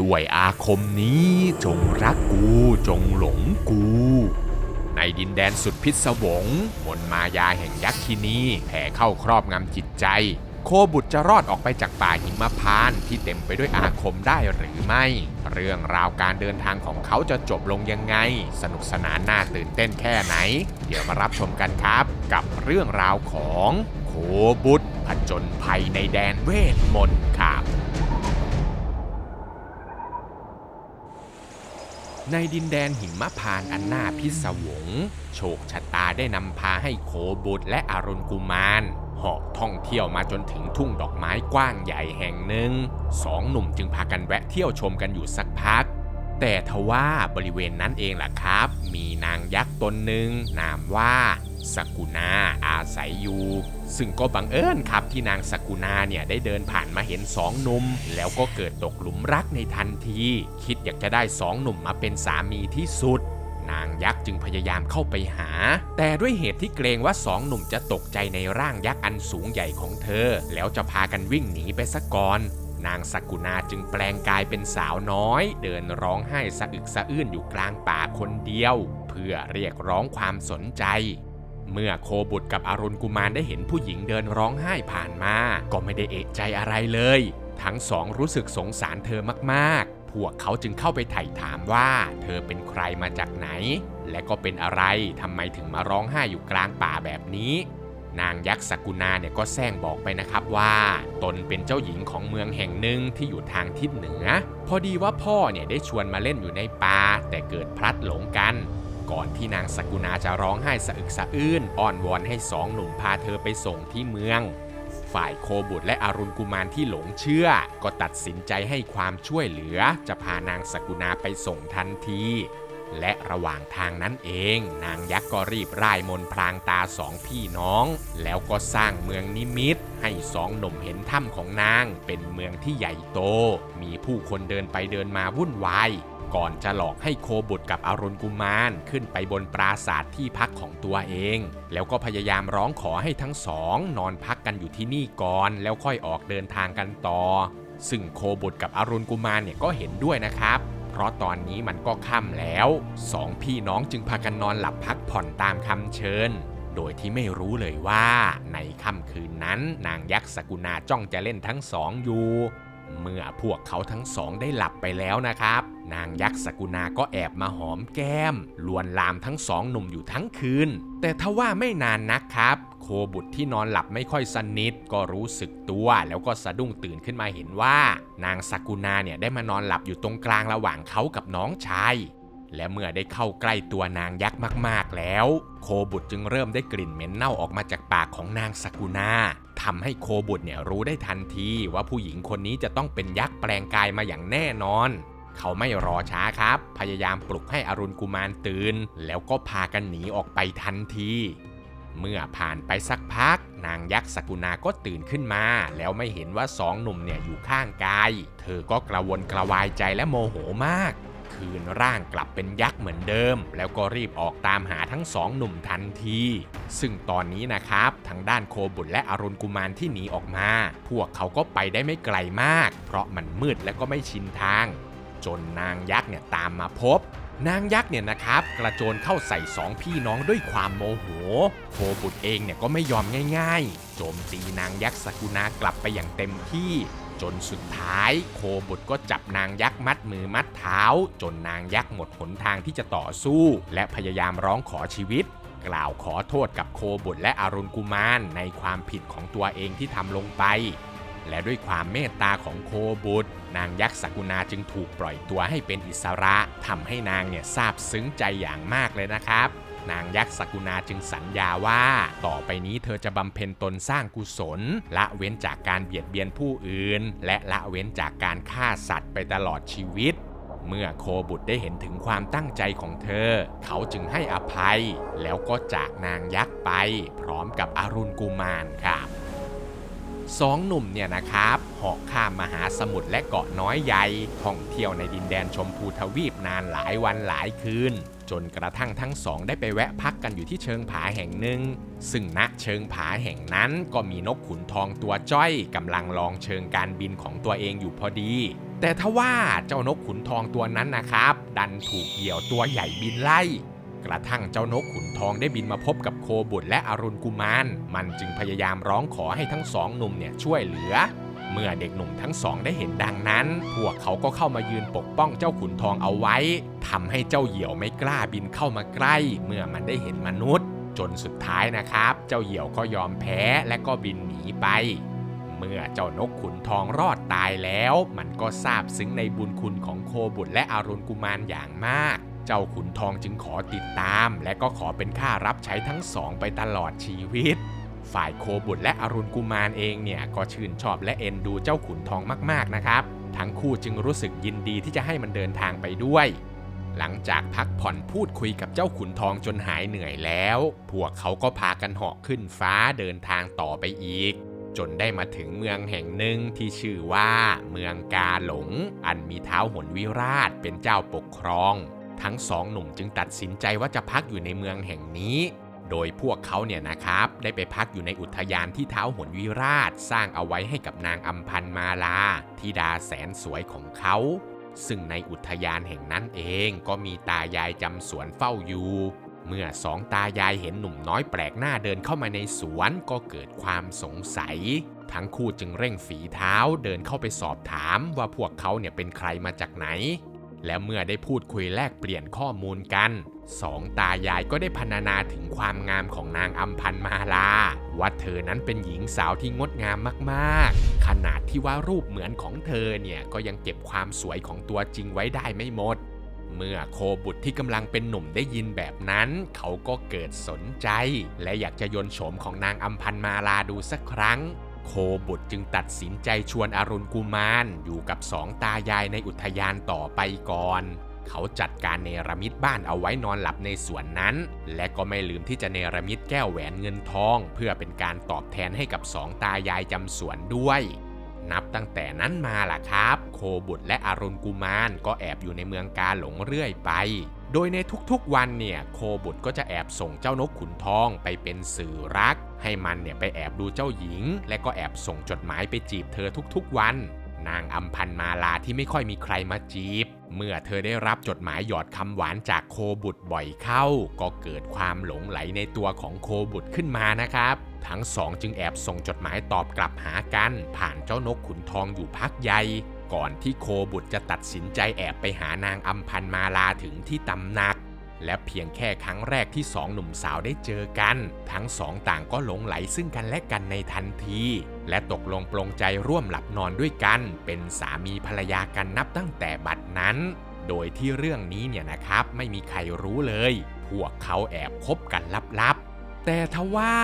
ด้วยอาคมนี้จงรักกูจงหลงกู ในดินแดนสุดพิศวง มนมายาแห่งยักษ์คินีแผ่เข้าครอบงำจิตใจ โคบุตรจะรอดออกไปจากป่าหิมพานที่เต็มไปด้วยอาคมได้หรือไม่ เรื่องราวการเดินทางของเขาจะจบลงยังไง สนุกสนานน่าตื่นเต้นแค่ไหน เดี๋ยวมารับชมกันครับ กับเรื่องราวของโคบุตรผจญภัยในแดนเวทมนต์ครับ ในดินแดนหิมพานอันน่าพิศวง โชคชะตาได้นำพาให้โคบุตรและอรุณกุมารเหาะท่องเที่ยวมาจนถึงทุ่งดอกไม้กว้างใหญ่แห่งหนึ่ง สองหนุ่มจึงพากันแวะเที่ยวชมกันอยู่สักพัก แต่ทว่าบริเวณนั้นเองล่ะครับ มีนางยักษ์ตนหนึ่งนามว่า สกุณาอาศัยอยู่ ซึ่งก็บังเอิญครับที่นางสกุณาเนี่ยได้เดินผ่านมาเห็นสองหนุ่ม แล้วก็เกิดตกหลุมรักในทันที คิดอยากจะได้สองหนุ่มมาเป็นสามีที่สุด นางยักษ์จึงพยายามเข้าไปหา แต่ด้วยเหตุที่เกรงว่าสองหนุ่มจะตกใจในร่างยักษ์อันสูงใหญ่ของเธอ แล้วจะพากันวิ่งหนีไปซะก่อนนางสกุณาจึงแปลงกายเป็นสาวน้อย เดินร้องไห้สะอึกสะอื้นอยู่กลางป่าคนเดียว เพื่อเรียกร้องความสนใจ เมื่อโคบุตรกับอรุณกุมารได้เห็นผู้หญิงเดินร้องไห้ผ่านมา ก็ไม่ได้เอะใจอะไรเลย ทั้งสองรู้สึกสงสารเธอมากๆ พวกเขาจึงเข้าไปไถ่ถามว่า เธอเป็นใครมาจากไหน และก็เป็นอะไรทำไมถึงมาร้องไห้อยู่กลางป่าแบบนี้ นางยักษ์สกุณาเนี่ยก็แซงบอกไปนะครับว่า ตนเป็นเจ้าหญิงของเมืองแห่งหนึ่งที่อยู่ทางทิศเหนือ พอดีว่าพ่อเนี่ยได้ชวนมาเล่นอยู่ในป่าแต่เกิดพลัดหลงกัน ก่อนที่นางสกุณาจะร้องไห้สะอึกสะอื้นอ้อนวอนให้สองหนุ่มพาเธอไปส่งที่เมือง ฝ่ายโคบุตรและอรุณกุมารที่หลงเชื่อ ก็ตัดสินใจให้ความช่วยเหลือ จะพานางสกุณาไปส่งทันที และระหว่างทางนั้นเอง นางยักษ์ก็รีบร่ายมนพลางตาสองพี่น้อง แล้วก็สร้างเมืองนิมิตให้สองหนุ่มเห็นถ้ำของนาง เป็นเมืองที่ใหญ่โต มีผู้คนเดินไปเดินมาวุ่นวาย ก่อนจะหลอกให้โคบุตรกับอรุณกุมารขึ้นไปบนปราสาทที่พักของตัวเอง แล้วก็พยายามร้องขอให้ทั้งสองนอนพักกันอยู่ที่นี่ก่อน แล้วค่อยออกเดินทางกันต่อ ซึ่งโคบุตรกับอรุณกุมารเนี่ยก็เห็นด้วยนะครับ เพราะตอนนี้มันก็ค่ำแล้วสองพี่น้องจึงพากันนอนหลับพักผ่อนตามคำเชิญโดยที่ไม่รู้เลยว่าในค่ำคืนนั้น นางยักษ์สกุณาจ้องจะเล่นทั้งสองอยู่ เมื่อพวกเขาทั้งสองได้หลับไปแล้วนะครับ นางยักษ์สกุณาก็แอบมาหอมแก้ม ลวนลามทั้งสองหนุ่มอยู่ทั้งคืน แต่ทว่าไม่นานนักครับ โคบุตรที่นอนหลับไม่ค่อยสนิทก็รู้สึกตัวแล้วก็สะดุ้งตื่นขึ้นมาเห็นว่า นางสกุณาเนี่ยได้มานอนหลับอยู่ตรงกลางระหว่างเขากับน้องชาย และเมื่อได้เข้าใกล้ตัวนางยักษ์มากๆแล้ว โคบุตรจึงเริ่มได้กลิ่นเหม็นเน่าออกมาจากปากของนางสกุณาทำให้โคบุตรเนี่ยรู้ได้ทันทีว่าผู้หญิงคนนี้จะต้องเป็นยักษ์แปลงกายมาอย่างแน่นอน เขาไม่รอช้าครับ พยายามปลุกให้อรุณกุมารตื่น แล้วก็พากันหนีออกไปทันทีเมื่อผ่านไปสักพัก นางยักษ์สกุณาก็ตื่นขึ้นมา แล้วไม่เห็นว่าสองหนุ่มเนี่ยอยู่ข้างกาย เธอก็กระวนกระวายใจและโมโหมาก คืนร่างกลับเป็นยักษ์เหมือนเดิม แล้วก็รีบออกตามหาทั้งสองหนุ่มทันที ซึ่งตอนนี้นะครับ ทางด้านโคบุตรและอรุณกุมารที่หนีออกมา พวกเขาก็ไปได้ไม่ไกลมาก เพราะมันมืดและก็ไม่ชินทาง จนนางยักษ์เนี่ยตามมาพบนางยักษ์เนี่ยนะครับ กระโจนเข้าใส่สองพี่น้องด้วยความโมโหโคบุตรเองเนี่ยก็ไม่ยอมง่าย ๆ โจมตีนางยักษ์สกุณากลับไปอย่างเต็มที่ จนสุดท้ายโคบุตรก็จับนางยักษ์มัดมือมัดเท้า จนนางยักษ์หมดหนทางที่จะต่อสู้ และพยายามร้องขอชีวิต กล่าวขอโทษกับโคบุตรและอรุณกุมารในความผิดของตัวเองที่ทำลงไป และด้วยความเมตตาของโคบุตร นางยักษ์สกุณาจึงถูกปล่อยตัวให้เป็นอิสระทำให้นางเนี่ยซาบซึ้งใจอย่างมากเลยนะครับ นางยักษ์สกุณาจึงสัญญาว่า ต่อไปนี้เธอจะบำเพ็ญตนสร้างกุศล ละเว้นจากการเบียดเบียนผู้อื่น และละเว้นจากการฆ่าสัตว์ไปตลอดชีวิตเมื่อโคบุตรได้เห็นถึงความตั้งใจของเธอ เขาจึงให้อภัย แล้วก็จากนางยักษ์ไป พร้อมกับอรุณกุมารครับสองหนุ่มเนี่ยนะครับเหาะข้ามมหาสมุทรและเกาะน้อยใหญ่ท่องเที่ยวในดินแดนชมพูทวีปนานหลายวันหลายคืน จนกระทั่งทั้งสองได้ไปแวะพักกันอยู่ที่เชิงผาแห่งหนึ่ง ซึ่งณเชิงผาแห่งนั้นก็มีนกขุนทองตัวจ้อยกำลังลองเชิงการบินของตัวเองอยู่พอดี แต่ทว่าเจ้านกขุนทองตัวนั้นนะครับ ดันถูกเหยี่ยวตัวใหญ่บินไล่ กระทั่งเจ้านกขุนทองได้บินมาพบกับโคบุตรและอรุณกุมาร มันจึงพยายามร้องขอให้ทั้งสองหนุ่มเนี่ยช่วยเหลือ เมื่อเด็กหนุ่มทั้งสองได้เห็นดังนั้น พวกเขาก็เข้ามายืนปกป้องเจ้าขุนทองเอาไว้ทำให้เจ้าเหยี่ยวไม่กล้าบินเข้ามาใกล้ เมื่อมันได้เห็นมนุษย์ จนสุดท้ายนะครับ เจ้าเหยี่ยวก็ยอมแพ้และก็บินหนีไป เมื่อเจ้านกขุนทองรอดตายแล้ว มันก็ซาบซึ้งในบุญคุณของโคบุตรและอารุณกุมารอย่างมากเจ้าขุนทองจึงขอติดตาม และก็ขอเป็นค่ารับใช้ทั้งสองไปตลอดชีวิต ฝ่ายโคบุตรและอรุณกุมารเองเนี่ยก็ชื่นชอบและเอ็นดูเจ้าขุนทองมากๆนะครับ ทั้งคู่จึงรู้สึกยินดีที่จะให้มันเดินทางไปด้วย หลังจากพักผ่อนพูดคุยกับเจ้าขุนทองจนหายเหนื่อยแล้ว พวกเขาก็พากันเหาะขึ้นฟ้าเดินทางต่อไปอีก จนได้มาถึงเมืองแห่งหนึ่งที่ชื่อว่า เมืองกาหลง อันมีเท้าหนวิราชเป็นเจ้าปกครอง ทั้งสองหนุ่มจึงตัดสินใจว่าจะพักอยู่ในเมืองแห่งนี้ โดยพวกเขาเนี่ยนะครับได้ไปพักอยู่ในอุทยานที่เท้าหนวิราช สร้างเอาไว้ให้กับนางอัมพันมาลาธิดาแสนสวยของเขา ซึ่งในอุทยานแห่งนั้นเองก็มีตายายจำสวนเฝ้าอยู่ เมื่อสองตายายเห็นหนุ่มน้อยแปลกหน้าเดินเข้ามาในสวนก็เกิดความสงสัย ทั้งคู่จึงเร่งฝีเท้าเดินเข้าไปสอบถามว่าพวกเขาเนี่ยเป็นใครมาจากไหน และเมื่อได้พูดคุยแลกเปลี่ยนข้อมูลกัน สองตายายก็ได้พรรณนาถึงความงามของนางอัมพันมาลา ว่าเธอนั้นเป็นหญิงสาวที่งดงามมากๆ ขนาดที่ว่ารูปเหมือนของเธอเนี่ยก็ยังเก็บความสวยของตัวจริงไว้ได้ไม่หมด เมื่อโคบุตรที่กำลังเป็นหนุ่มได้ยินแบบนั้น เขาก็เกิดสนใจ และอยากจะยนโฉมของนางอัมพันมาลาดูสักครั้งโคบุตรจึงตัดสินใจชวนอรุณกุมารอยู่กับสองตายายในอุทยานต่อไปก่อน เขาจัดการเนรมิตบ้านเอาไว้นอนหลับในสวนนั้น และก็ไม่ลืมที่จะเนรมิตแก้วแหวนเงินทอง เพื่อเป็นการตอบแทนให้กับสองตายายจำสวนด้วยนับตั้งแต่นั้นมาล่ะครับ โคบุตรและอารุณกุมารก็แอบอยู่ในเมืองกาหลงเรื่อยไป โดยในทุกๆวันเนี่ยโคบุตรก็จะแอบส่งเจ้านกขุนทองไปเป็นสื่อรัก ให้มันเนี่ยไปแอบดูเจ้าหญิง และก็แอบส่งจดหมายไปจีบเธอทุกๆวัน นางอัมพันมาลาที่ไม่ค่อยมีใครมาจีบ เมื่อเธอได้รับจดหมายหยอดคำหวานจากโคบุตรบ่อยเข้า ก็เกิดความหลงไหลในตัวของโคบุตรขึ้นมานะครับ ทั้งสองจึงแอบส่งจดหมายตอบกลับหากัน ผ่านเจ้านกขุนทองอยู่พักใหญ่ก่อนที่โคบุตรจะตัดสินใจแอบไปหานางอัมพันมาลาถึงที่ตำหนัก และเพียงแค่ครั้งแรกที่สองหนุ่มสาวได้เจอกัน ทั้งสองต่างก็หลงไหลซึ่งกันและกันในทันที และตกลงปลงใจร่วมหลับนอนด้วยกัน เป็นสามีภรรยากันนับตั้งแต่บัดนั้น โดยที่เรื่องนี้เนี่ยนะครับไม่มีใครรู้เลย พวกเขาแอบคบกันลับๆ แต่ทว่า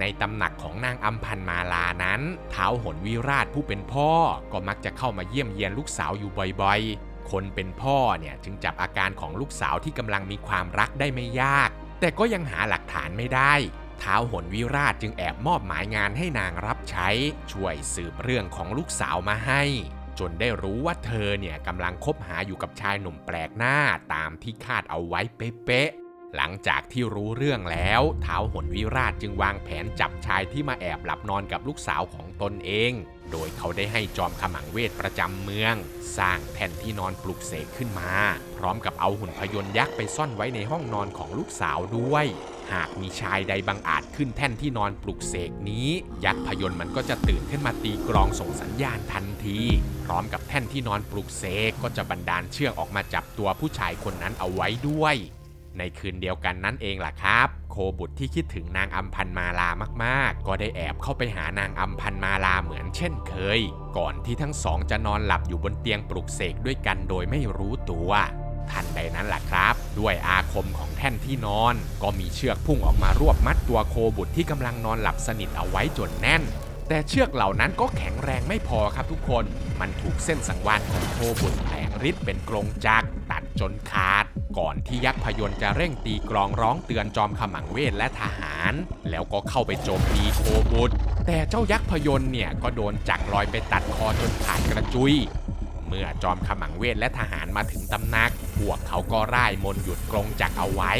ในตำหนักของนางอัมพันมาลานั้น เท้าหนวิราชผู้เป็นพ่อก็มักจะเข้ามาเยี่ยมเยียนลูกสาวอยู่บ่อยๆ คนเป็นพ่อเนี่ยจึงจับอาการของลูกสาวที่กำลังมีความรักได้ไม่ยาก แต่ก็ยังหาหลักฐานไม่ได้ท้าวหนวิราชจึงแอบมอบหมายงานให้นางรับใช้ ช่วยสืบเรื่องของลูกสาวมาให้ จนได้รู้ว่าเธอเนี่ยกำลังคบหาอยู่กับชายหนุ่มแปลกหน้าตามที่คาดเอาไว้เป๊ะ หลังจากที่รู้เรื่องแล้วท้าวหนวิราชจึงวางแผนจับชายที่มาแอบหลับนอนกับลูกสาวของตนเอง โดยเขาได้ให้จอมขมังเวทประจำเมือง สร้างแท่นที่นอนปลุกเสกขึ้นมา พร้อมกับเอาหุ่นพยนต์ยักษ์ไปซ่อนไว้ในห้องนอนของลูกสาวด้วย หากมีชายใดบังอาจขึ้นแท่นที่นอนปลุกเสกนี้ ยักษ์พยนต์มันก็จะตื่นขึ้นมาตีกลองส่งสัญญาณทันที พร้อมกับแท่นที่นอนปลุกเสกก็จะบันดาลเชือกออกมาจับตัวผู้ชายคนนั้นเอาไว้ด้วย ในคืนเดียวกันนั่นเองล่ะครับ โคบุตรที่คิดถึงนางอัมพันมาลามากๆ ก็ได้แอบเข้าไปหานางอัมพันมาลาเหมือนเช่นเคย ก่อนที่ทั้งสองจะนอนหลับอยู่บนเตียงปลุกเสกด้วยกันโดยไม่รู้ตัวทันใดนั้นแหละครับ ด้วยอาคมของแท่นที่นอน ก็มีเชือกพุ่งออกมารวบมัดตัวโคบุตรที่กำลังนอนหลับสนิทเอาไว้จนแน่น แต่เชือกเหล่านั้นก็แข็งแรงไม่พอครับทุกคน มันถูกเส้นสังวานของโคบุตรแผงฤทธิ์เป็นกรงจักร จนขาด ก่อนที่ยักษ์พยนต์จะเร่งตีกรองร้องเตือนจอมขมังเวทและทหาร แล้วก็เข้าไปโจมตีโคบุตรแต่เจ้ายักษ์พยนต์เนี่ยก็โดนจักรลอยไปตัดคอจนขาดกระจุย เมื่อจอมขมังเวทและทหารมาถึงตำหนัก พวกเขาก็ร่ายมนต์หยุดกรงจักรเอาไว้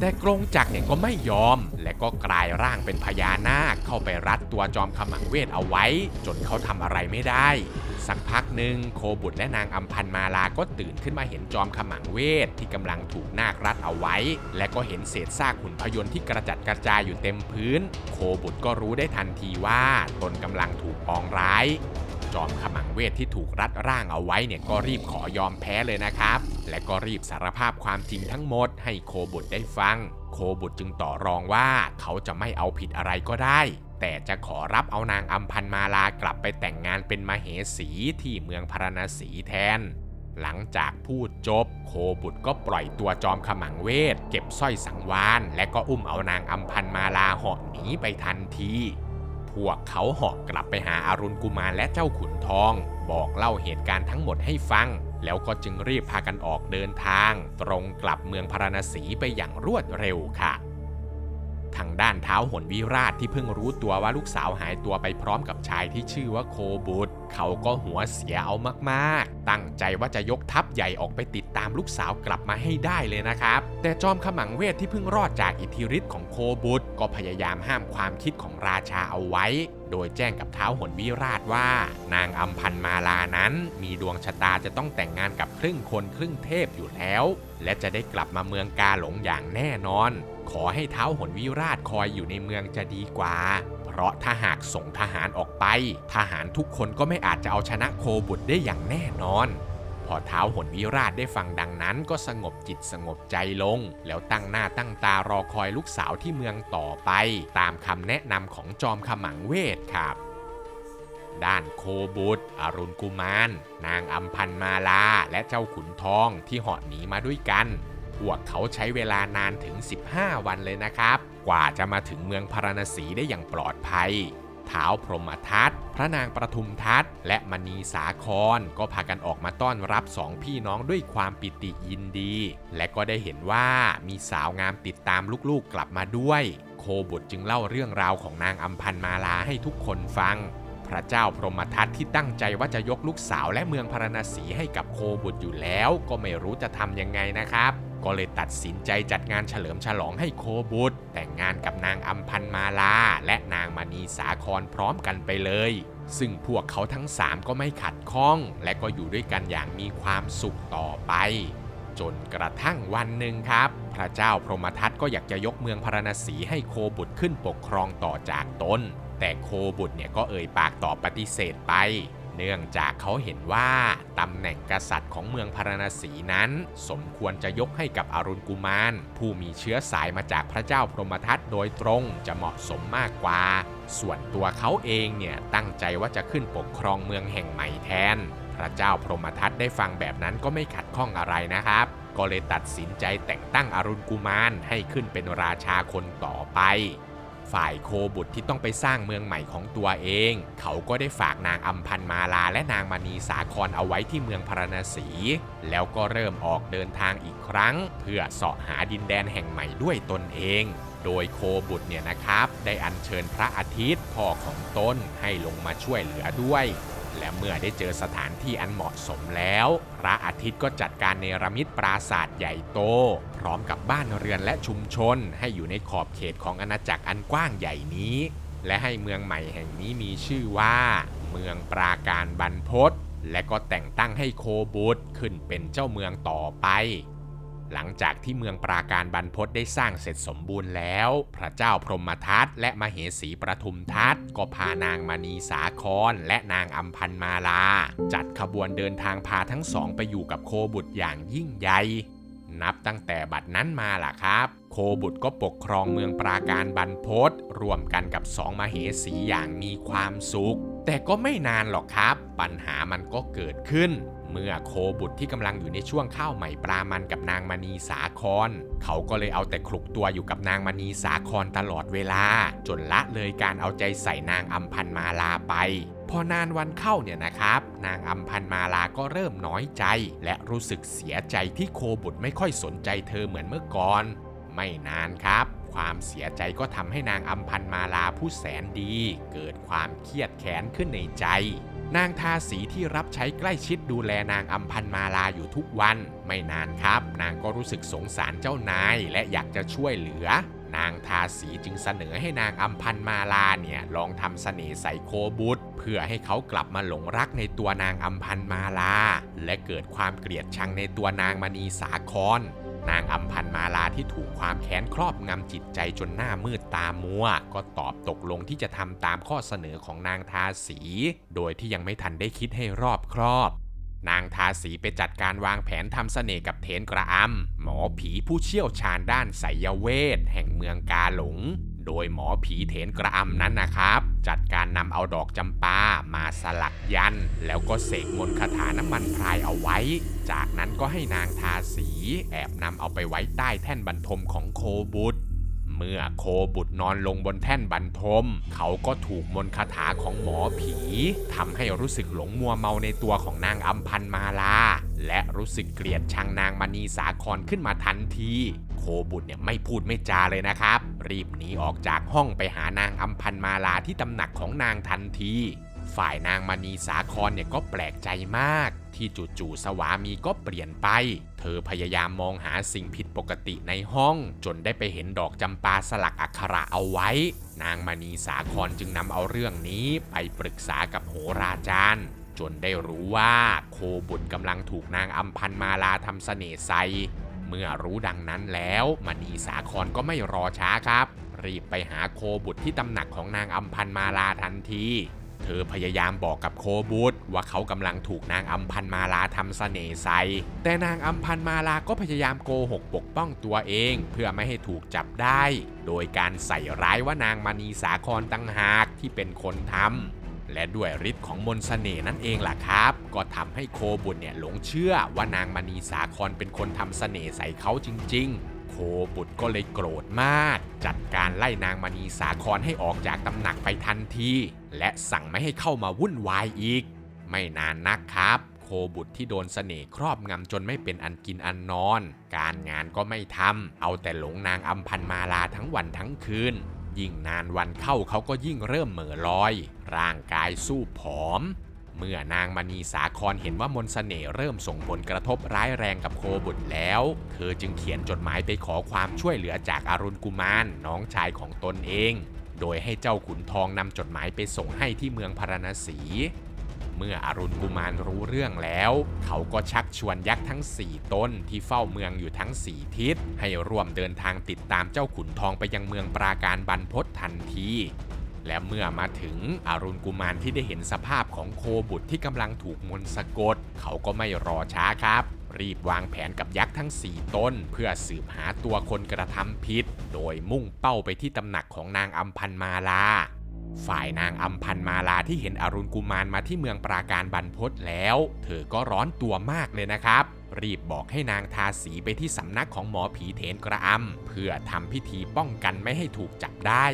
แต่กรงจักรเนี่ยก็ไม่ยอม และก็กลายร่างเป็นพญานาคเข้าไปรัดตัวจอมขมังเวทเอาไว้ จนเขาทำอะไรไม่ได้ สักพักหนึ่งโคบุตรและนางอัมพันมาลาก็ตื่นขึ้นมาเห็นจอมขมังเวทที่กำลังถูกนาครัดเอาไว้ และก็เห็นเศษซากหุ่นพยนต์ที่กระจัดกระจายอยู่เต็มพื้น โคบุตรก็รู้ได้ทันทีว่าตนกำลังถูกปองร้าย อมขมังเวทที่ถูกรัดร่างเอาไว้เนี่ยก็รีบขอยอมแพ้เลยนะครับ และก็รีบสารภาพความจริงทั้งหมดให้โคบุตรได้ฟัง โคบุตรจึงต่อรองว่าเขาจะไม่เอาผิดอะไรก็ได้ แต่จะขอรับเอานางอัมพันมาลากลับไปแต่งงานเป็นมเหสีที่เมืองพาราณสีแทนหลังจากพูดจบ โคบุตรก็ปล่อยตัวจอมขมังเวท เก็บสร้อยสังวาน และก็อุ้มเอานางอัมพันมาลาเหาะหนีไปทันที พวกเขาหอกกลับไปหาอารุณกุมารและเจ้าขุนทอง บอกเล่าเหตุการณ์ทั้งหมดให้ฟัง แล้วก็จึงรีบพากันออกเดินทาง ตรงกลับเมืองพาราณสีไปอย่างรวดเร็วค่ะ ทางด้านเท้าหนวิราชที่เพิ่งรู้ตัวว่าลูกสาวหายตัวไปพร้อมกับชายที่ชื่อว่าโคบุตร เขาก็หัวเสียเอามากๆ ตั้งใจว่าจะยกทัพใหญ่ออกไปติดตามลูกสาวกลับมาให้ได้เลยนะครับ แต่จอมขมังเวทที่เพิ่งรอดจากอิทธิฤทธิ์ของโคบุตร ก็พยายามห้ามความคิดของราชาเอาไว้ โดยแจ้งกับเท้าหนวิราชว่า นางอัมพันมาลานั้น มีดวงชะตาจะต้องแต่งงานกับครึ่งคนครึ่งเทพอยู่แล้ว และจะได้กลับมาเมืองกาหลงอย่างแน่นอน ขอให้เท้าหนวิราชคอยอยู่ในเมืองจะดีกว่า เพราะถ้าหากส่งทหารออกไป ทหารทุกคนก็ไม่อาจจะเอาชนะโคบุตรได้อย่างแน่นอน พอเท้าหนวิราชได้ฟังดังนั้นก็สงบจิตสงบใจลง แล้วตั้งหน้าตั้งตารอคอยลูกสาวที่เมืองต่อไป ตามคำแนะนำของจอมขมังเวทครับด้านโคบุตร อรุณกุมาร นางอัมพันมาลา และเจ้าขุนทองที่เหาะหนีมาด้วยกัน พวกเขาใช้เวลานานถึง 15 วันเลยนะครับ กว่าจะมาถึงเมืองพาราณสีได้อย่างปลอดภัย ท้าวพรหมทัตพระนางประทุมทัตและมณีสาครก็พากันออกมาต้อนรับสองพี่น้องด้วยความปิติยินดี และก็ได้เห็นว่ามีสาวงามติดตามลูกๆกลับมาด้วย โคบุตรจึงเล่าเรื่องราวของนางอัมพันมาลาให้ทุกคนฟังพระเจ้าพรหมทัตที่ตั้งใจว่าจะยกลูกสาวและเมืองพาราณสีให้กับโคบุตรอยู่แล้ว ก็ไม่รู้จะทำยังไงนะครับ ก็เลยตัดสินใจจัดงานเฉลิมฉลองให้โคบุตร แต่งงานกับนางอัมพันมาลา และนางมณีสาครพร้อมกันไปเลย ซึ่งพวกเขาทั้งสามก็ไม่ขัดข้อง และก็อยู่ด้วยกันอย่างมีความสุขต่อไป จนกระทั่งวันหนึ่งครับ พระเจ้าพรหมทัตก็อยากจะยกเมืองพาราณสีให้โคบุตรขึ้นปกครองต่อจากตนแต่โคบุตรเนี่ยก็เอ่ยปากตอบปฏิเสธไป เนื่องจากเขาเห็นว่าตำแหน่งกษัตริย์ของเมืองพาราณสีนั้น สมควรจะยกให้กับอรุณกุมาร ผู้มีเชื้อสายมาจากพระเจ้าพรหมทัตโดยตรงจะเหมาะสมมากกว่า ส่วนตัวเขาเองเนี่ยตั้งใจว่าจะขึ้นปกครองเมืองแห่งใหม่แทน พระเจ้าพรหมทัตได้ฟังแบบนั้นก็ไม่ขัดข้องอะไรนะครับก็เลยตัดสินใจแต่งตั้งอรุณกุมารให้ขึ้นเป็นราชาคนต่อไป ฝ่ายโคบุตรที่ต้องไปสร้างเมืองใหม่ของตัวเอง เขาก็ได้ฝากนางอัมพันมาลาและนางมณีสาครเอาไว้ที่เมืองพาราณสี แล้วก็เริ่มออกเดินทางอีกครั้ง เพื่อเสาะหาดินแดนแห่งใหม่ด้วยตนเอง โดยโคบุตรเนี่ยนะครับ ได้อัญเชิญพระอาทิตย์พ่อของตนให้ลงมาช่วยเหลือด้วยและเมื่อได้เจอสถานที่อันเหมาะสมแล้ว พระอาทิตย์ก็จัดการเนรมิตปราสาทใหญ่โต พร้อมกับบ้านเรือนและชุมชนให้อยู่ในขอบเขตของอาณาจักรอันกว้างใหญ่นี้ และให้เมืองใหม่แห่งนี้มีชื่อว่า เมืองปราการบรรพตและก็แต่งตั้งให้โคบุตรขึ้นเป็นเจ้าเมืองต่อไป หลังจากที่เมืองปราการบรรพตได้สร้างเสร็จสมบูรณ์แล้ว พระเจ้าพรหมทัตและมเหสีประทุมทัตก็พานางมณีสาครและนางอัมพันมาลา จัดขบวนเดินทางพาทั้งสองไปอยู่กับโคบุตรอย่างยิ่งใหญ่ นับตั้งแต่บัดนั้นมาล่ะครับ โคบุตรก็ปกครองเมืองปราการบรรพตร่วมกันกับสองมเหสีอย่างมีความสุข แต่ก็ไม่นานหรอกครับ ปัญหามันก็เกิดขึ้น เมื่อโคบุตรที่กำลังอยู่ในช่วงข้าวใหม่ปลามันกับนางมณีสาคร เขาก็เลยเอาแต่คลุกตัวอยู่กับนางมณีสาครตลอดเวลา จนละเลยการเอาใจใส่นางอัมพันมาลาไป พอนานวันเข้าเนี่ยนะครับ นางอัมพันมาลาก็เริ่มน้อยใจ และรู้สึกเสียใจที่โคบุตรไม่ค่อยสนใจเธอเหมือนเมื่อก่อน ไม่นานครับ ความเสียใจก็ทำให้นางอัมพันมาลาผู้แสนดี เกิดความเครียดแค้นขึ้นในใจนางทาสีที่รับใช้ใกล้ชิดดูแลนางอัมพันมาลาอยู่ทุกวัน ไม่นานครับ นางก็รู้สึกสงสารเจ้านายและอยากจะช่วยเหลือ นางทาสีจึงเสนอให้นางอัมพันมาลาเนี่ยลองทำเสน่ห์ใส่โคบุตรเพื่อให้เขากลับมาหลงรักในตัวนางอัมพันมาลา และเกิดความเกลียดชังในตัวนางมณีสาครนางอัมพันมาลาที่ถูกความแค้นครอบงำจิตใจจนหน้ามืดตามัว ก็ตอบตกลงที่จะทำตามข้อเสนอของนางทาสี โดยที่ยังไม่ทันได้คิดให้รอบครอบ นางทาสีไปจัดการวางแผนทำเสน่ห์กับเทนกระอำหมอผีผู้เชี่ยวชาญด้านไสยเวทแห่งเมืองกาหลง โดยหมอผีเถนกระอำนั้นนะครับ จัดการนำเอาดอกจำปามาสลักยัน แล้วก็เสกมนต์คาถาน้ำมันพรายเอาไว้ จากนั้นก็ให้นางทาสี แอบนำเอาไปไว้ใต้แท่นบรรทมของโคบุตร เมื่อโคบุตรนอนลงบนแท่นบรรทม เขาก็ถูกมนคาถาของหมอผีทำให้รู้สึกหลงมัวเมาในตัวของนางอัมพันมาลา และรู้สึกเกลียดชังนางมณีสาครขึ้นมาทันที โคบุตรเนี่ยไม่พูดไม่จาเลยนะครับ รีบหนีออกจากห้องไปหานางอัมพันมาลาที่ตำหนักของนางทันทีฝ่ายนางมณีสาครเนี่ยก็แปลกใจมาก ที่จู่ๆสวามีก็เปลี่ยนไป เธอพยายามมองหาสิ่งผิดปกติในห้อง จนได้ไปเห็นดอกจำปาสลักอักขระเอาไว้ นางมณีสาครจึงนำเอาเรื่องนี้ไปปรึกษากับโหราจารย์ จนได้รู้ว่าโคบุตรกำลังถูกนางอัมพันมาลาทำเสน่ห์ใส่เมื่อรู้ดังนั้นแล้วมณีสาครก็ไม่รอช้าครับ รีบไปหาโคบุตรที่ตำหนักของนางอัมพันมาลาทันที เธอพยายามบอกกับโคบุตรว่าเขากำลังถูกนางอัมพันมาลาทำเสน่ห์ใส่แต่นางอัมพันมาลาก็พยายามโกหกปกป้องตัวเอง เพื่อไม่ให้ถูกจับได้ โดยการใส่ร้ายว่านางมณีสาครตั้งหากที่เป็นคนทำและด้วยฤทธิ์ของมนต์เสน่ห์นั่นเองล่ะครับ ก็ทำให้โคบุตรเนี่ยหลงเชื่อว่านางมณีสาครเป็นคนทำเสน่ห์ใส่เขาจริง ๆ บุตรก็เลยโกรธมาก จัดการไล่นางมณีสาครให้ออกจากตำหนักไปทันที และสั่งไม่ให้เข้ามาวุ่นวายอีก ไม่นานนักครับโคบุตรที่โดนเสน่ห์ครอบงำจนไม่เป็นอันกินอันนอน การงานก็ไม่ทำ เอาแต่หลงนางอัมพันมาลาทั้งวันทั้งคืน ยิ่งนานวันเข้าเขาก็ยิ่งเริ่มเหม่อลอย ร่างกายสู้ผอม เมื่อนางมณีสาครเห็นว่ามนต์เสน่ห์เริ่มส่งผลกระทบร้ายแรงกับโคบุตรแล้ว เธอจึงเขียนจดหมายไปขอความช่วยเหลือจากอารุณกุมารน้องชายของตนเอง โดยให้เจ้าขุนทองนำจดหมายไปส่งให้ที่เมืองพาราณสี เมื่ออรุณกุมารรู้เรื่องแล้ว เขาก็ชักชวนยักษ์ทั้ง4ตนที่เฝ้าเมืองอยู่ทั้ง4ทิศ ให้ร่วมเดินทางติดตามเจ้าขุนทองไปยังเมืองปราการบรรพตทันที และเมื่อมาถึงอรุณกุมารที่ได้เห็นสภาพของโคบุตรที่กำลังถูกมนต์สะกด เขาก็ไม่รอช้าครับ รีบวางแผนกับยักษ์ทั้ง 4 ต้น เพื่อสืบหาตัวคนกระทำผิด โดยมุ่งเป้าไปที่ตำหนักของนางอัมพันมาลาฝ่ายนางอัมพันมาลาที่เห็นอรุณกุมารมาที่เมืองปราการบรรพตแล้ว เธอก็ร้อนตัวมากเลยนะครับ รีบบอกให้นางทาสีไปที่สำนักของหมอผีเถนกระอำเพื่อทำพิธีป้องกันไม่ให้ถูกจับได้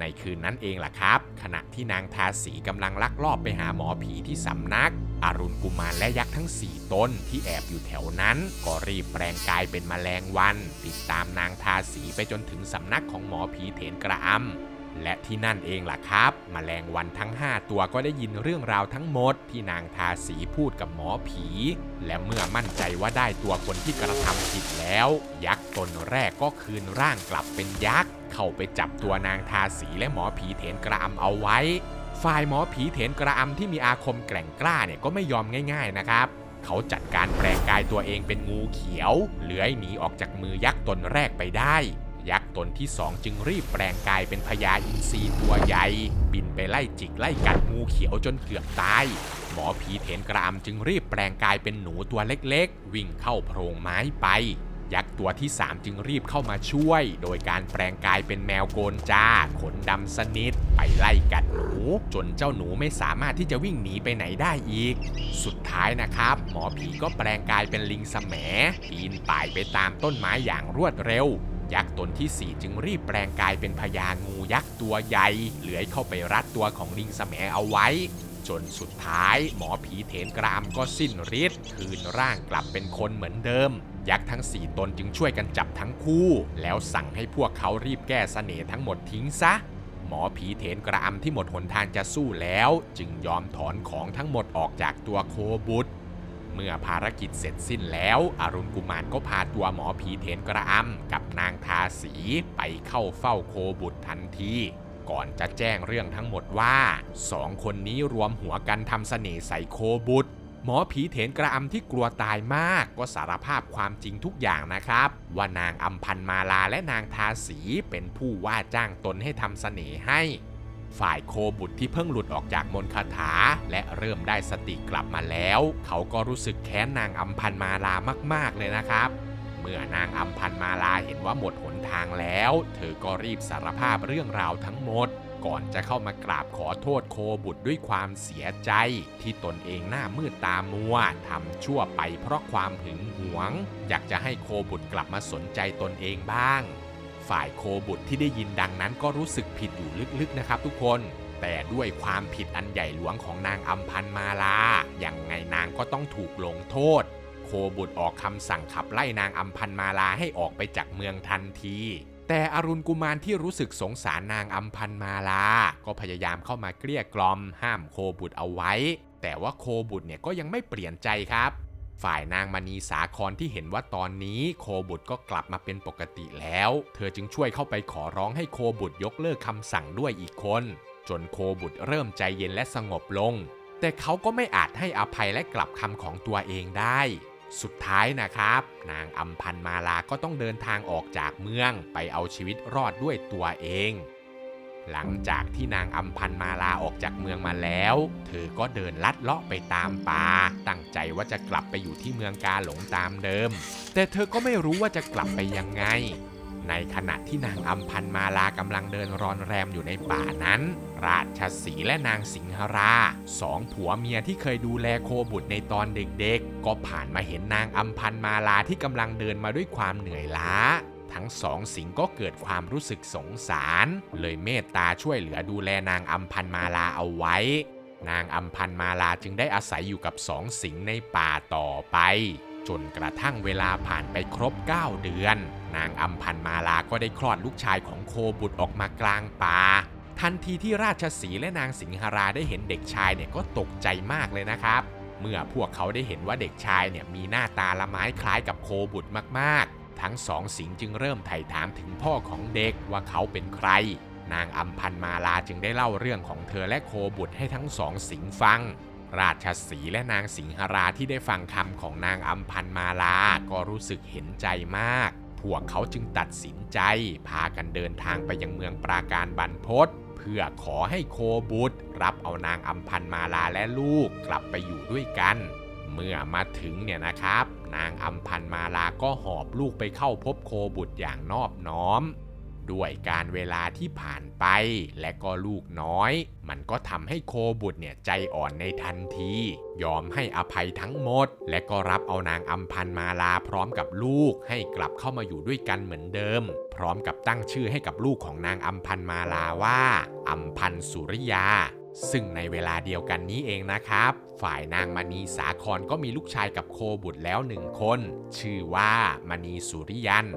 ในคืนนั้นเองล่ะครับ ขณะที่นางทาสีกำลังลักลอบไปหาหมอผีที่สำนัก อรุณกุมารและยักษ์ทั้ง 4 ตนที่แอบอยู่แถวนั้น ก็รีบแปลงกายเป็นมแมลงวัน ติดตามนางทาสีไปจนถึงสำนักของหมอผีเถนกระอำ และที่นั่นเองล่ะครับมแมลงวันทั้ง 5 ตัวก็ได้ยินเรื่องราวทั้งหมด ที่นางทาสีพูดกับหมอผี และเมื่อมั่นใจว่าได้ตัวคนที่กระทำผิดแล้ว ยักษ์ตนแรกก็คืนร่างกลับเป็นยักษ์ เข้าไปจับตัวนางทาสีและหมอผีเถนกระอำเอาไว้ ฝ่ายหมอผีเถนกระอำที่มีอาคมแกร่งกล้าเนี่ยก็ไม่ยอมง่าย ๆนะครับเขาจัดการแปลงกายตัวเองเป็นงูเขียว เลื้อยหนีออกจากมือยักษ์ตนแรกไปได้ ตนที่สองจึงรีบแปลงกายเป็นพญาอินทรีตัวใหญ่ บินไปไล่จิกไล่กัดงูเขียวจนเกือบตาย หมอผีเถนกระอำจึงรีบแปลงกายเป็นหนูตัวเล็กๆ วิ่งเข้าโพรงไม้ไป ยักษ์ตัวที่3จึงรีบเข้ามาช่วย โดยการแปลงกายเป็นแมวโกนจ้า ขนดำสนิท ไปไล่กัดหนู จนเจ้าหนูไม่สามารถที่จะวิ่งหนีไปไหนได้อีก สุดท้ายนะครับ หมอผีก็แปลงกายเป็นลิงสแหมปีนป่ายไปตามต้นไม้อย่างรวดเร็ว ยักษ์ตนที่ 4 จึงรีบแปลงกายเป็นพญางูยักษ์ตัวใหญ่เลื้อยเข้าไปรัดตัวของลิงสแหมเอาไว้ จนสุดท้าย หมอผีเถนกรามก็สิ้นฤทธิ์คืนร่างกลับเป็นคนเหมือนเดิม ยักษ์ทั้งสี่ตนจึงช่วยกันจับทั้งคู่ แล้วสั่งให้พวกเขารีบแก้เสน่ห์ทั้งหมดทิ้งซะหมอผีเถนกระอำที่หมดหนทางจะสู้แล้ว จึงยอมถอนของทั้งหมดออกจากตัวโคบุตร เมื่อภารกิจเสร็จสิ้นแล้วอรุณกุมารก็พาตัวหมอผีเถนกระอำกับนางทาสีไปเข้าเฝ้าโคบุตรทันทีก่อนจะแจ้งเรื่องทั้งหมดว่าสองคนนี้รวมหัวกันทำเสน่ห์ใส่โคบุตรหมอผีเถนกระอำที่กลัวตายมากก็สารภาพความจริงทุกอย่างนะครับ ว่านางอัมพันมาลาและนางทาสีเป็นผู้ว่าจ้างตนให้ทำเสน่ห์ให้ ฝ่ายโคบุตรที่เพิ่งหลุดออกจากมนคาถา และเริ่มได้สติกลับมาแล้ว เขาก็รู้สึกแค้นนางอัมพันมาลามาก ๆ เลยนะครับ เมื่อนางอัมพันมาลาเห็นว่าหมดหนทางแล้ว เธอก็รีบสารภาพเรื่องราวทั้งหมด ก่อนจะเข้ามากราบขอโทษโคบุตรด้วยความเสียใจ ที่ตนเองหน้ามืดตามัวทำชั่วไปเพราะความหึงหวง อยากจะให้โคบุตรกลับมาสนใจตนเองบ้าง ฝ่ายโคบุตรที่ได้ยินดังนั้นก็รู้สึกผิดอยู่ลึกๆนะครับทุกคน แต่ด้วยความผิดอันใหญ่หลวงของนางอัมพันมาลาอย่างไงนางก็ต้องถูกลงโทษ โคบุตรออกคำสั่งขับไล่นางอัมพันมาลาให้ออกไปจากเมืองทันที แต่อรุณกุมารที่รู้สึกสงสารนางอัมพันมาลา ก็พยายามเข้ามาเกลี้ยกล่อม ห้ามโคบุตรเอาไว้ แต่ว่าโคบุตรเนี่ยก็ยังไม่เปลี่ยนใจครับ ฝ่ายนางมณีสาครที่เห็นว่าตอนนี้โคบุตรก็กลับมาเป็นปกติแล้ว เธอจึงช่วยเข้าไปขอร้องให้โคบุตรยกเลิกคำสั่งด้วยอีกคน จนโคบุตรเริ่มใจเย็นและสงบลง แต่เขาก็ไม่อาจให้อภัยและกลับคำของตัวเองได้ สุดท้ายนะครับ นางอัมพันมาลาก็ต้องเดินทางออกจากเมืองไปเอาชีวิตรอดด้วยตัวเอง หลังจากที่นางอัมพันมาลาออกจากเมืองมาแล้ว เธอก็เดินลัดเลาะไปตามป่า ตั้งใจว่าจะกลับไปอยู่ที่เมืองกาหลงตามเดิม แต่เธอก็ไม่รู้ว่าจะกลับไปยังไง ในขณะที่นางอัมพันมาลากำลังเดินรอนแรมอยู่ในป่านั้น ราชสีและนางสิงหราสองผัวเมียที่เคยดูแลโคบุตรในตอนเด็กๆ ก็ผ่านมาเห็นนางอัมพันมาลาที่กำลังเดินมาด้วยความเหนื่อยล้า ทั้งสองสิงก็เกิดความรู้สึกสงสาร เลยเมตตาช่วยเหลือดูแลนางอัมพันมาลาเอาไว้ นางอัมพันมาลาจึงได้อาศัยอยู่กับสองสิงในป่าต่อไป จนกระทั่งเวลาผ่านไปครบ 9 เดือน นางอัมพันมาลาก็ได้คลอดลูกชายของโคบุตรออกมากลางป่าทันทีที่ราชสีและนางสิงหราได้เห็นเด็กชายเนี่ยก็ตกใจมากเลยนะครับ เมื่อพวกเขาได้เห็นว่าเด็กชายเนี่ยมีหน้าตาละไม้คล้ายกับโคบุตรมากๆ ทั้งสองสิงจึงเริ่มไถ่ถามถึงพ่อของเด็กว่าเขาเป็นใคร นางอัมพันมาลาจึงได้เล่าเรื่องของเธอและโคบุตรให้ทั้งสองสิงฟัง ราชสีและนางสิงหราที่ได้ฟังคำของนางอัมพันมาลาก็รู้สึกเห็นใจมาก พวกเขาจึงตัดสินใจ พากันเดินทางไปยังเมืองปราการบรรพตเพื่อขอให้โคบุตรรับเอานางอัมพันมาลาและลูกกลับไปอยู่ด้วยกัน เมื่อมาถึงเนี่ยนะครับ นางอัมพันมาลาก็หอบลูกไปเข้าพบโคบุตรอย่างนอบน้อม ด้วยการเวลาที่ผ่านไปและก็ลูกน้อย มันก็ทำให้โคบุตรเนี่ยใจอ่อนในทันที ยอมให้อภัยทั้งหมด และก็รับเอานางอัมพันมาลาพร้อมกับลูกให้กลับเข้ามาอยู่ด้วยกันเหมือนเดิม พร้อมกับตั้งชื่อให้กับลูกของนางอัมพันมาลาว่าอัมพันสุริยา ซึ่งในเวลาเดียวกันนี้เองนะครับ ฝ่ายนางมณีสาครก็มีลูกชายกับโคบุตรแล้วหนึ่งคน ชื่อว่ามณีสุริยัน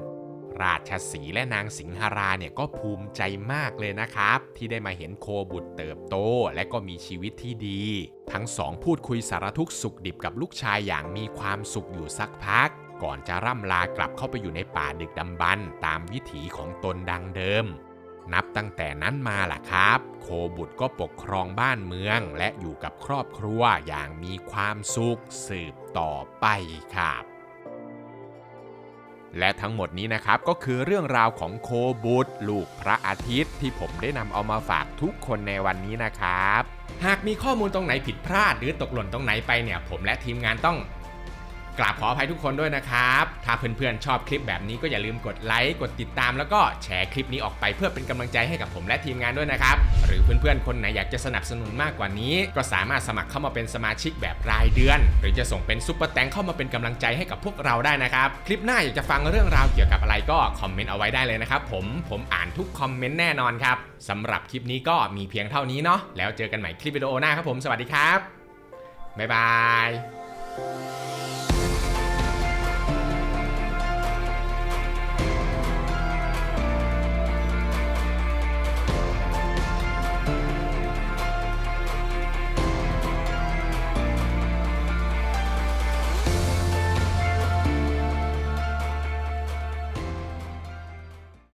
ราชสีและนางสิงหราเนี่ยก็ภูมิใจมากเลยนะครับ ที่ได้มาเห็นโคบุตรเติบโตและก็มีชีวิตที่ดี ทั้งสองพูดคุยสารทุกสุขดิบกับลูกชายอย่างมีความสุขอยู่สักพัก ก่อนจะร่ำลากลับเข้าไปอยู่ในป่าดึกดำบรรตามวิถีของตนดังเดิม นับตั้งแต่นั้นมาล่ะครับ โคบุตรก็ปกครองบ้านเมือง และอยู่กับครอบครัวอย่างมีความสุขสืบต่อไปครับและทั้งหมดนี้นะครับก็คือเรื่องราวของโคบุตรลูกพระอาทิตย์ ที่ผมได้นำเอามาฝากทุกคนในวันนี้นะครับ หากมีข้อมูลตรงไหนผิดพลาดหรือตกหล่นตรงไหนไปเนี่ย ผมและทีมงานต้อง กราบขออภัยทุกคนด้วยนะครับ ถ้าเพื่อนๆชอบคลิปแบบนี้ก็อย่าลืมกดไลค์กดติดตาม แล้วก็แชร์คลิปนี้ออกไปเพื่อเป็นกำลังใจให้กับผมและทีมงานด้วยนะครับ หรือเพื่อนๆคนไหนอยากจะสนับสนุนมากกว่านี้ ก็สามารถสมัครเข้ามาเป็นสมาชิกแบบรายเดือน หรือจะส่งเป็นซุปเปอร์แตงเข้ามาเป็นกำลังใจให้กับพวกเราได้นะครับคลิปหน้าอยากจะฟังเรื่องราวเกี่ยวกับอะไรก็คอมเมนต์เอาไว้ได้เลยนะครับผมผมอ่านทุกคอมเมนต์แน่นอนครับสำหรับคลิปนี้ก็มีเพียงเท่านี้เนาะแล้วเจอกันใหม่คลิปวิดีโอหน้าครับผมสวัสดีครับบ๊ายบาย